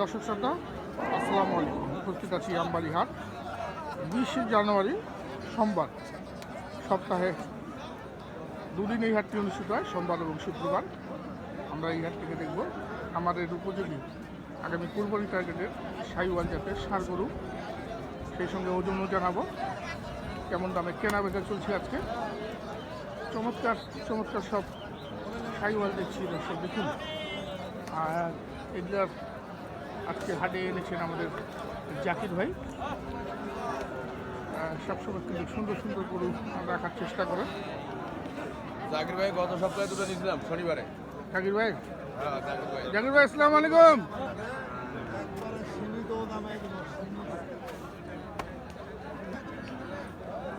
দর্শক শ্রদ্ধা আসসালামু আলাইকুম। উপস্থিত আছি আমবাড়ি হাট বিশে জানুয়ারি, সোমবার। সপ্তাহে দুদিন এই হাটটি অনুষ্ঠিত হয়, সোমবার এবং শুক্রবার। আমরা এই হাট থেকে দেখব। আমাদের উপযোগী, আগামী কুরবানি টার্গেটের সাইওয়াল জাতের সার গরু। সেই সঙ্গে ওজনও জানাব। কেমন দামে কেনা বেচা চলছে আজকে? চমৎকার চমৎকার সব সাইওয়াল দেখছি দর্শক, দেখুন। আর এগুলার আজকে হাটে এনেছেন আমাদের জাকির ভাই। সবসময় কিন্তু সুন্দর সুন্দর গরু রাখার চেষ্টা করেন জাকির ভাই গত সপ্তাহে দুটো নিয়েছিলাম শনিবারে। জাকির ভাই? হ্যাঁ জাকির ভাই। আসসালামু আলাইকুম।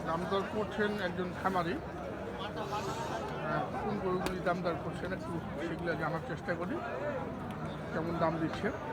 দাম দর করছেন একজন খামারি। কোন গরুগুলি দাম দর করছেন একটু সেগুলো জানার চেষ্টা করি। কেমন দাম দিচ্ছে বছর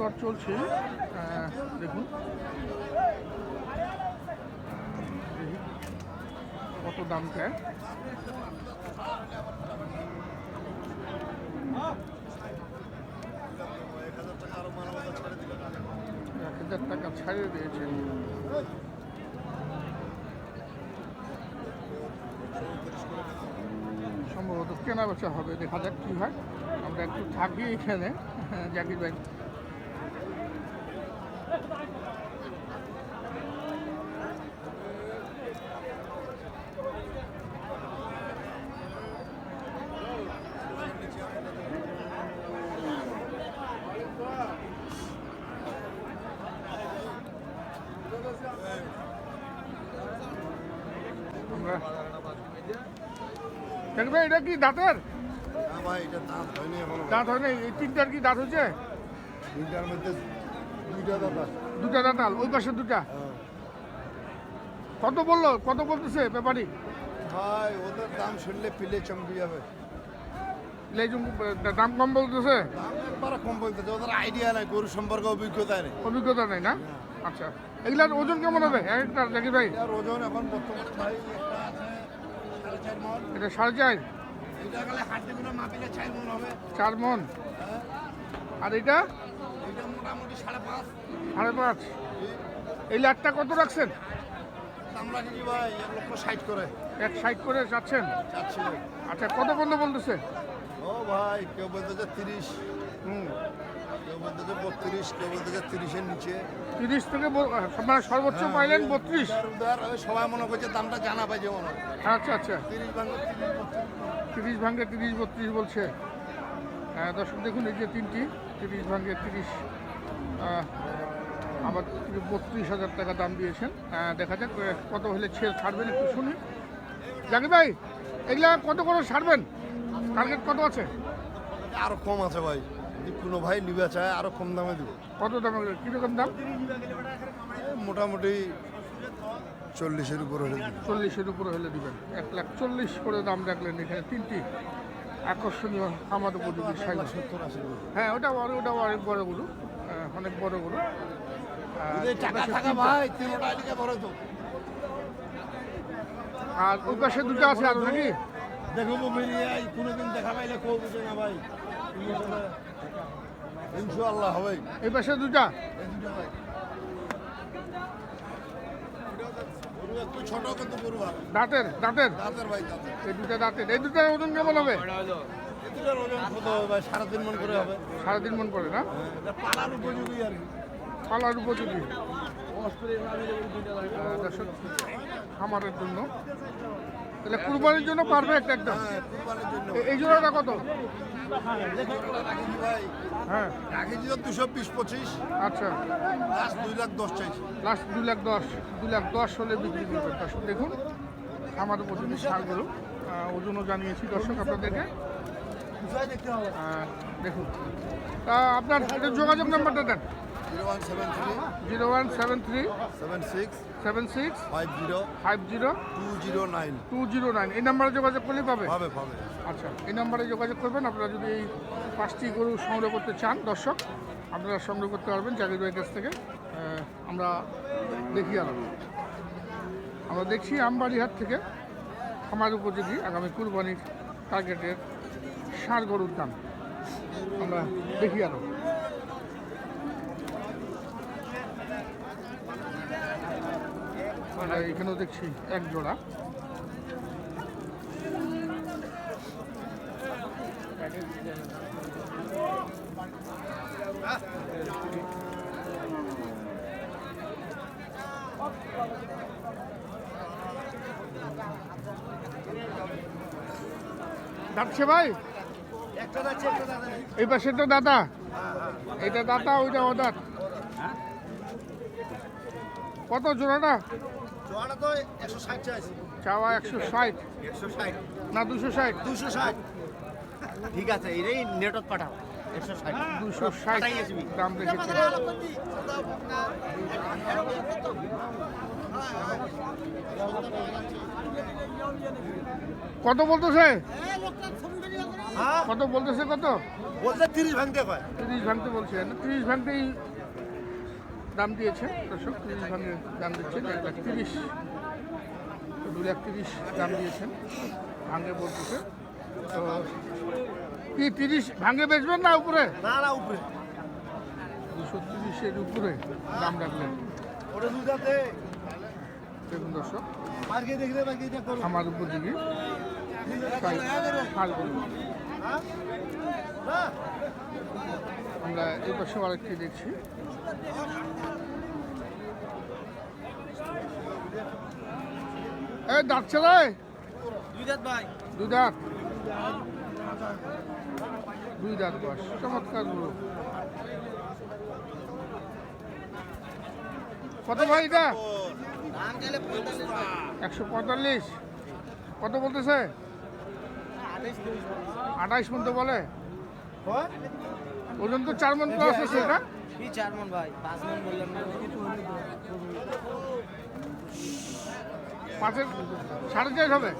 দর চলছে দেখুন। কত দাম এক হাজার টাকা ছাড়িয়ে দিয়েছেন। কেনা বেচা হবে দেখা যাক কী হয়। আমরা একটু থাকি এখানে জাকির ভাই। আমরা ভাই এটা কি দাঁতের? না ভাই এটা দাঁত হয়নি এখনও। দাঁত হয় না এই তিনটার কি দাঁত হয়েছে দুইটার মধ্যে দুইটা দাঁত। দুটা দাঁতাল ওই পাশে দুটা? হ্যাঁ। কত বলল কত বলতেছে ব্যাপারী? ভাই ওদের দাম শুনলে পিলে চমকে যাবে। লেজুম দাম কম বলতেছে? একবারে কম বলতেছে ওদের আইডিয়া নাই গরু সম্পর্কে অভিজ্ঞতা নেই। অভিজ্ঞতা নেই না? আচ্ছা এগুলার ওজন কেমন হবে? এক একটা জাকির ভাই। ওজন এখন বর্তমানে ভাই একটা আছে সাড়ে চার মন এটা সাড়ে চার। মন। আর এটা? এটা মোটামুটি সাড়ে পাঁচ। এই লাটটা কত রাখছেন? এক সাইড করে যাচ্ছেন? আচ্ছা কত পর্যন্ত বলতেছে? ও ভাই কেউ বলতেছে তিরিশ। হুম। কেউ বলতেছে বত্রিশ কেউ বলতেছে তিরিশের নিচে। তিরিশ থেকে ব- মানে সর্বোচ্চ পাইলেন বত্রিশ। ওই সবাই মনে করছে দামটা জানা পাইছে মনে হয়। আচ্ছা আচ্ছা। তিরিশ তিরিশ বত্রিশ। তিরিশ ভাঙ্গে তিরিশ বত্রিশ বলছে। হ্যাঁ দর্শক দেখুন এই যে তিনটি তিরিশ ভাঙ্গে তিরিশ আহ, আবার বত্রিশ হাজার টাকা দাম দিয়েছেন। আহ, দেখা যাক আহ, কত হলে ছেড়ে ছাড়বেন একটু শুনি। জাকি ভাই এগুলা কত করে ছাড়বেন? টার্গেট কত আছে? আরও কম আছে ভাই। যদি কোনো ভাই নিবে চায় আরও কম দামে দিব। কত দাম কীরকম দাম? মোটামুটি চল্লিশের উপর হলে চল্লিশের উপরে হলে দিবেন। এক লাখ চল্লিশ করে দাম রাখলেন এখানে তিনটি। আকর্ষণীয় আমার উপযোগী সাইজ হ্যাঁ ওটা বড় ওটা অনেক বড় গরু। আহ, অনেক বড় গরু। আহ, যদি টাকা ওপাশে থাকা তিনটা। ভাই বড় আর ওই পাশে দুটো আছে আর নাকি? বেরিয়ে আই কোনোদিন দেখা পাইলে কেউ বুঝে না ভাই। ইনশাআল্লাহ হবে। এই পাশে দুটা। দাঁতের দাঁতের। দাঁতের ভাই দাঁতের। এই দুটা দাঁতের। এই দুটার ওজন কেমন হবে? সাড়ে তিন মন করে হবে। সাড়ে তিন মন করে না? হ্যাঁ, পালার উপযোগী আর কি। পালার উপযোগী। খামারের জন্য। তাহলে কুরবানির জন্য পারফেক্ট একদম। হ্যাঁ এই জোড়াটা কত? হ্যাঁ। দুশো বিশ পঁচিশ। আচ্ছা। লাস্ট দুই লাখ দশ চাইছি। লাস্ট দুই লাখ দশ। দুই লাখ দশ হলে বিক্রি করবেন। দর্শক দেখুন আমার উপযোগী সারগুলো ওজনও জানিয়েছি দর্শক আপনাদেরকে। দেখুন। তা আপনার এটা যোগাযোগ নাম্বারটা দেন। Zero one seven three seven six seven six five zero five zero two zero nine two zero nine. এই নাম্বারে যোগাযোগ পাবে? পাবে পাবে। আচ্ছা এই নাম্বারে যোগাযোগ করবেন। আপনারা যদি এই পাঁচটি গরু সংগ্রহ করতে চান দর্শক আপনারা সংগ্রহ করতে পারবেন জাকির ভাইয়ের কাছ থেকে। আমরা দেখি আরও আমরা দেখছি আমবাড়িহাট থেকে খামার উপযোগী আগামী কুরবানির টার্গেটের সার গরুর দাম। আমরা দেখি আরও এখানেও দেখছি এক জোড়া। ডাকছে ভাই? এই পাশে তো দাদা। এটা দাদা, ওইটা ওদার। কত জোড়াটা? জোয়াটা তো একশো ষাট চাইছি। চাওয়া একশো ষাট। একশো ষাট। না দুশো ষাট। দুশো ষাট। ঠিক আছে এটাই নেটত পাঠাও। একশো ষাট। দুশো ষাট দাম রেখেছে। কত বলতেছে? কত বলতেছে কত? বলতে তিরিশ ভাঙতে হয় তিরিশ ভাঙতে বলছে। তিরিশ ভাঙতেই দাম দিয়েছে দর্শক তিরিশ দাম দিচ্ছে এক লাখ তিরিশ দু লাখ তিরিশ দাম দিয়েছেন ভাঙে বলতেছে। তো কি তিরিশ ভাঙে বেচবেন না উপরে? না না উপরে। দুশো তিরিশের উপরে দাম রাখলেন দেখুন দর্শক আমার উপযোগী। তাই হাল বলব না? আমরা এই পাশে আরেকটি দেখছি। এই দাঁত ছেলে দুই দাঁত ভাই। দুই দাঁত। দুই দাঁত বয়স। চমৎকার গরু। কত ভাই এটা? গেলে একশো পঁয়তাল্লিশ। কত বলতেছে? আঠাইশ পর্যন্ত বলে। ওজন তো চার মন প্লাস আছে এটা? কি চার মন ভাই? পাঁচ মন বললাম না। পাঁচের সাড়ে চার হবে?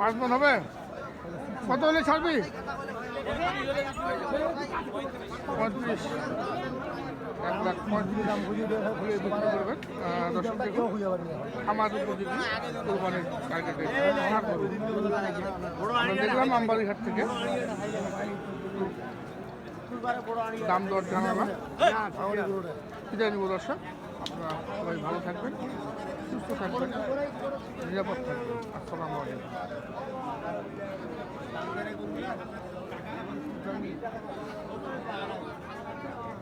পাঁচ মন হবে? কত হলে ছাড়বি? পঁয়ত্রিশ। এক লাখ পঁয়ত্রিশ দাম হলে বিক্রি করবেন দর্শক দেখুন আমার উপযোগী দেখলাম আমবাড়িঘাট থেকে দাম দর জানালাম বিদায় নিব দর্শক আপনারা সবাই ভালো থাকবেন সুস্থ থাকবেন নিরাপদ থাকবেন আসসালামু